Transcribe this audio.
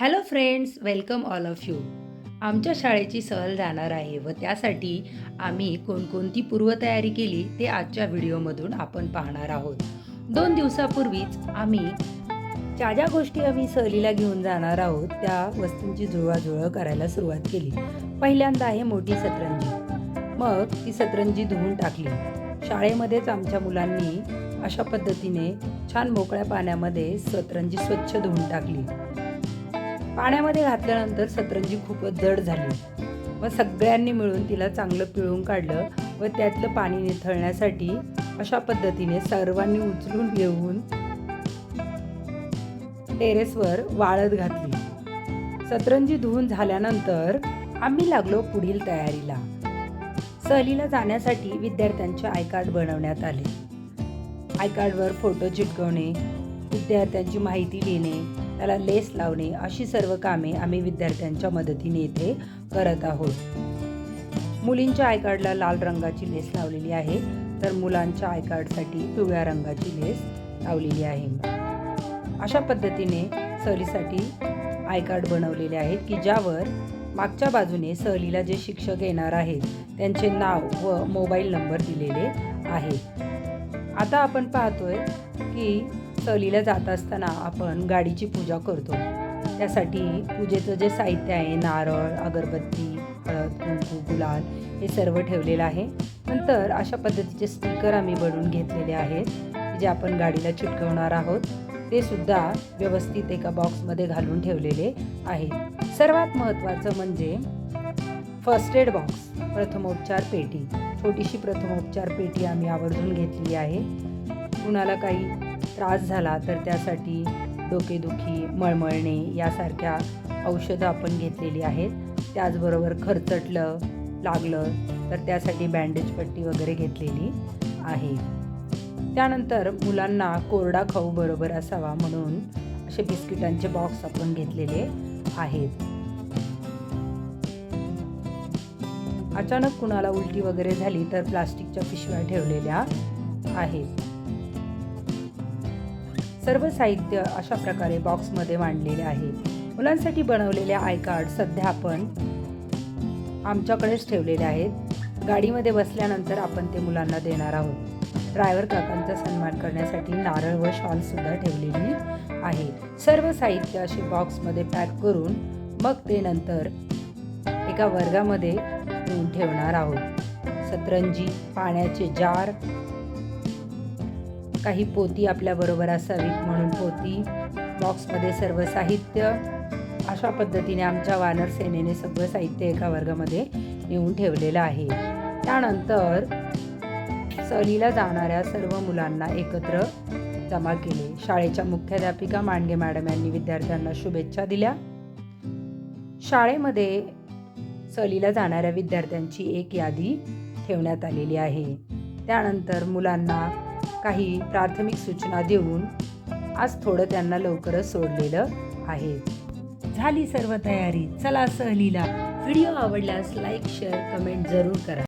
Hello friends welcome all of you आमच्या शाळेची सहल जाणार आहे व त्यासाठी आम्ही कोणकोणती पूर्वतयारी केली ते आजच्या व्हिडिओमधून आपण पाहणार आहोत. दोन दिवसापूर्वीच आम्ही ज्या ज्या गोष्टी आम्ही सहलीला घेऊन जाणार आहोत त्या वस्तूंची जुळवाजुळव करायला सुरुवात केली. पहिल्यांदा आहे मोठी सतरंजी. मग ती सतरंजी धुवून टाकली. शाळेमध्येच आमच्या मुलांनी अशा पद्धतीने छान मोकळ्या पाण्यामध्ये सतरंजी स्वच्छ धुवून टाकली. पाण्यामध्ये घातल्यानंतर सतरंजी खूपच जड झाली. व सगळ्यांनी मिळून तिला चांगलं पिळून काढलं व त्यातलं पाणी निथळण्यासाठी अशा पद्धतीने सर्वांनी उचलून घेऊन टेरेसवर वाळत घातली. सतरंजी धुवून झाल्यानंतर आम्ही लागलो पुढील तयारीला. सहलीला जाण्यासाठी विद्यार्थ्यांचे आय कार्ड बनवण्यात आले. आय कार्डवर फोटो चिटकवणे विद्यार्थ्यांची माहिती लिहिणे त्याला लेस लावणे अशी सर्व कामे आम्ही विद्यार्थ्यांच्या मदतीने इथे करत आहोत. मुलींच्या आय कार्डला लाल रंगाची लेस लावलेली आहे. तर मुलांच्या आय कार्डसाठी पिवळ्या रंगाची लेस लावलेली आहे. अशा पद्धतीने सहलीसाठी आय कार्ड बनवलेले आहेत की ज्यावर मागच्या बाजूने सहलीला जे शिक्षक येणार आहेत त्यांचे नाव व मोबाईल नंबर दिलेले आहेत आता आपण पाहतोय की सहलीला जात असताना आपण गाडीची पूजा करतो. त्यासाठी पूजेचं जे साहित्य आहे नारळ अगरबत्ती हळद कुंकू गुलाल हे सर्व ठेवलेलं आहे. नंतर अशा पद्धतीचे स्टिकर आम्ही बनवून घेतलेले आहेत जे आपण गाडीला चिटकवणार आहोत. ते सुद्धा व्यवस्थित एका बॉक्समध्ये घालून ठेवलेले आहे सर्वात महत्त्वाचं म्हणजे फर्स्ट एड बॉक्स प्रथमोपचार पेटी. छोटीशी प्रथमोपचार पेटी आम्ही आवर्जून घेतली आहे. कुणाला काही त्रास झाला तर त्यासाठी डोकेदुखी मळमळणे यासारख्या औषधं आपण घेतलेली आहेत. त्याचबरोबर खरचटलं लागलं तर त्यासाठी बँडेज पट्टी वगैरे घेतलेली आहे. त्यानंतर मुलांना कोरडा खाऊ बरोबर असावा म्हणून असे बिस्किटांचे बॉक्स आपण घेतलेले आहेत. अचानक कुणाला उलटी वगैरे झाली तर प्लास्टिकच्या पिशव्या ठेवलेल्या आहेत. सर्व साहित्य अशा प्रकारे बॉक्समध्ये मांडलेले आहे. मुलांसाठी बनवलेले आय कार्ड सध्या आपण आमच्याकडेच ठेवलेले आहेत. गाडीमध्ये बसल्यानंतर आपण ते मुलांना देणार आहोत. ड्रायव्हर काकांचा सन्मान करण्यासाठी नारळ व शॉल सुद्धा ठेवलेली आहे. सर्व साहित्य असे बॉक्समध्ये पॅक करून मग ते नंतर एका वर्गामध्ये ठेवणार आहोत. सतरंजी पाण्याचे जार काही पोती आपल्याबरोबर असावीत म्हणून पोती बॉक्समध्ये सर्व साहित्य. अशा पद्धतीने आमच्या वानर सेनेने सगळं साहित्य एका वर्गामध्ये नेऊन ठेवलेलं आहे. त्यानंतर सहलीला जाणाऱ्या सर्व मुलांना एकत्र जमा केले. शाळेच्या मुख्याध्यापिका मांडगे मॅडम यांनी विद्यार्थ्यांना शुभेच्छा दिल्या. शाळेमध्ये सहलीला जाणाऱ्या विद्यार्थ्यांची एक यादी ठेवण्यात आलेली आहे. त्यानंतर मुलांना काही प्राथमिक सूचना देऊन आज थोडं त्यांना लवकरच सोडलेलं आहे. झाली सर्व तयारी. चला सहलीला. व्हिडिओ आवडल्यास लाईक शेअर कमेंट जरूर करा.